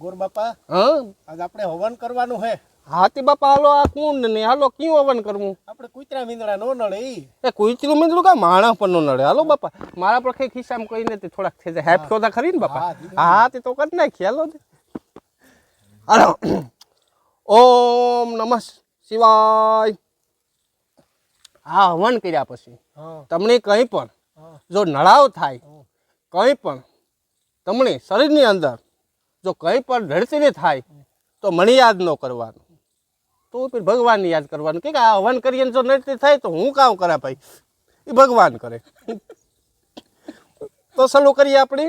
ગોર બાપા હા. આજ આપણે હવન કરવાનું હે. હાથી બાપા હાલો આ કુંડ ને? હાલો ક્યું હવન કરવું? આપણે કુતરા મીંદડા નો નડે ઈ. એ કુતરું મીંદડું કા? માણા પણ નો નડે હાલો બાપા. મારા પર કઈ ખિસ્સામાં કઈ નથી થોડાક થઈ જાય. હેપ શોધા ખરી ને બાપા? હા, તે તો કર નાખી. હાલો હાલો. ઓમ નમઃ શિવાય. હા હવન કર્યા પછી તમને કંઈ પણ જો નળાવ થાય કંઈ પણ તમને શરીરની અંદર જો કંઈ પણ રડતીને થાય, તો મને યાદ ન કરવાનું. તો પછી ભગવાનને યાદ કરવાનું કે આ હવન કરીએ ને જો નડતી થાય તો હું કામ કરા ભાઈ? એ ભગવાન કરે. તો સલું કરીએ આપણે?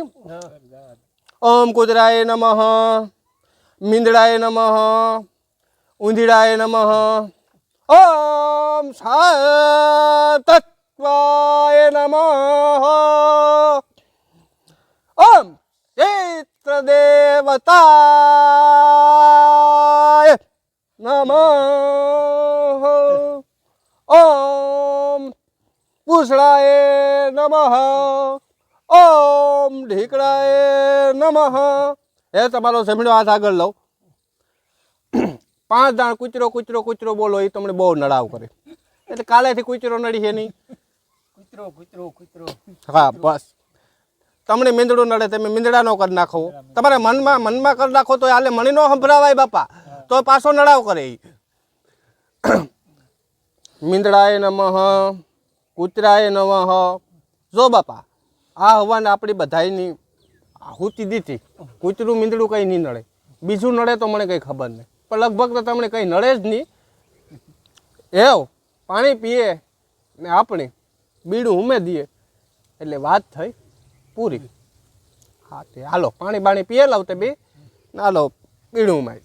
ઓમ કુદરાય નમઃ, મીંદડાય નમઃ, ઊંધીડાય નમઃ, ઓમ તત્વાય નમઃ ઓમ ચૈત્ર દેવતાય નમઃ ઓમ પૂછડાય નમઃ ઓમ ઢીકડાય નમઃ એ તમારો જમણો હાથ આગળ લઉં. પાંચ દાણ કૂચરો કૂચરો કૂચરો બોલો એ તમને બહુ નડાવ કરે. એટલે કાલેથી કૂચરો નડી છે નહીં. કૂતરો કૂતરો કૂતરો. હા બસ. તમને મીંદડું નડે તમે મીંદડાનો કરી નાખો. તમારે મનમાં મનમાં કરી નાખો તો હાલે મણી નો સંભળાવાય બાપા. તો પાછો નડાવ કરે મીંદડાએ નમઃ, કૂતરાય નમઃ. જો બાપા, આ હવાને આપણી બધાયની આહુતિ દીધી. કૂતરું મીંદડું કંઈ નહીં નડે. બીજું નડે તો મને કંઈ ખબર નહીં. પણ લગભગ તો તમને કંઈ નડે જ નહીં. એવ, પાણી પીએ ને આપણે બીડું ઉમે દઈએ એટલે વાત થઈ. પૂરી. હા તે હાલો પાણી બાણી પીએ લાવ તે બે. હાલો બીડું માય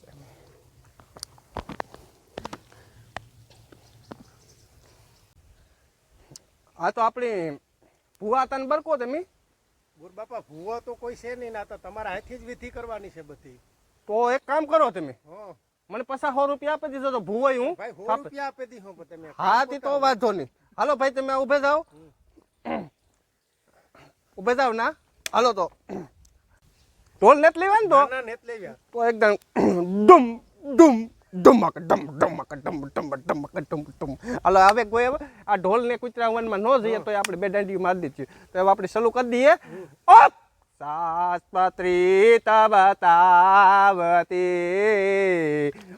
હા તો આપણી ભૂવા તન બરકો તમે ગુરુ બાપા ભુવા તો કોઈ છે નહીં ના તો તમારા હાથથી જ વિધિ કરવાની છે બધી. તો એક કામ કરો તમે હા. મને પચાસ સો રૂપિયા આપી દીધો તો ભૂવાય હું. રૂપિયા આપી દીધો તમે. હા તે તો વાંધો નહીં. હાલો ભાઈ તમે ઉભે જાઓ. જાઓ ના. હાલો તો. ઢોલ નથી લેવા ને તો? તો એકદમ ડુમ ડુમ ડમક ડમ ડમક ડમ ડમ ડમક ડમ ડમ. હાલો હવે કોઈ આ ઢોલ ને કૂતરા વનમાં ન જઈએ તો આપણે બે દાંડી મારી દીધી તો હવે આપણે શરૂ કરી દઈએ. ઓપ! શાસ્ત્રી તબતાવતી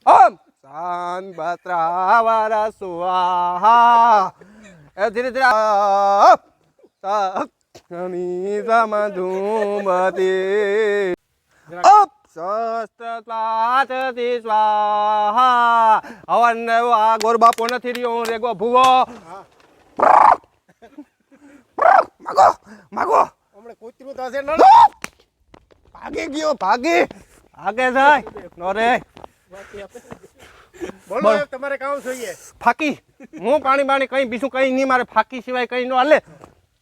ઓમ! સાન બત્રાવર સુઆહા. એ ધીરે ધીરે ઓપ સાની સમધુમતી અપ શસ્ત્રત્વાચતિ સ્વાહા. હવન આ ગોર બાપો નથી રહ્યો. હું રેગો ભૂવો. માગો માગો. હમણે કૂતરું તો હશે ભાગી ગયો ભાગી. ભાગે જાય. નો રે. બોલો તમારે કામ જોઈએ ફાકી. હું પાણી બાણી કઈ બીજું કઈ નહીં. મારે ફાકી સિવાય કઈ ન હાલે.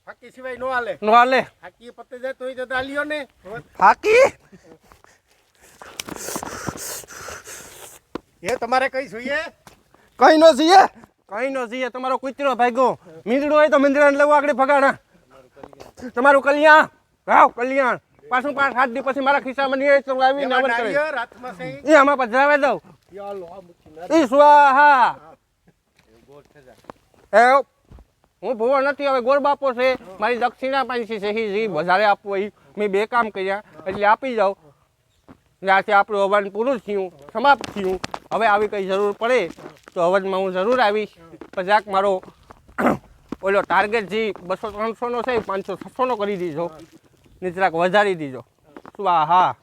ફાકી સિવાય નો હાલે. નો હાલે. ફાકી પતે જાય તોય જતા લ્યો ને. ફાકી? એ તમારે કઈ જોઈએ? કઈ નો જીએ કઈ નો જોઈએ? તમારો કૂતરો ભાગ્યો. મીંદડો હોય તો મીંદડાને લેવું આગળ ભગાડા તમારું કલ્યાણ. રાવ કલ્યાણ. પાછું પાંચ સાત દિવસ પછી મારા ખિસ્સામાં નહીં હોય તો આવીને એમાં કરે એ આમાં પધરાવે દઉં. ઈ સ્વાહા. એ હું ભૂવો નથી, હવે ગોર બાપો છે. મારી દક્ષિણા પાંચી છે જી વધારે આપવું એ મેં બે કામ કર્યા, એટલે આપી જાઉં. ત્યાંથી આપણું હવન પૂરું થયું, સમાપ્ત થયું. હવે આવી કંઈ જરૂર પડે, તો હવનમાં હું જરૂર આવીશ. પજાક મારો ઓલો ટાર્ગેટ જે બસો ત્રણસોનો છે પાંચસો છસોનો કરી દીધો નીચરાક વધારી દીધો શું હા.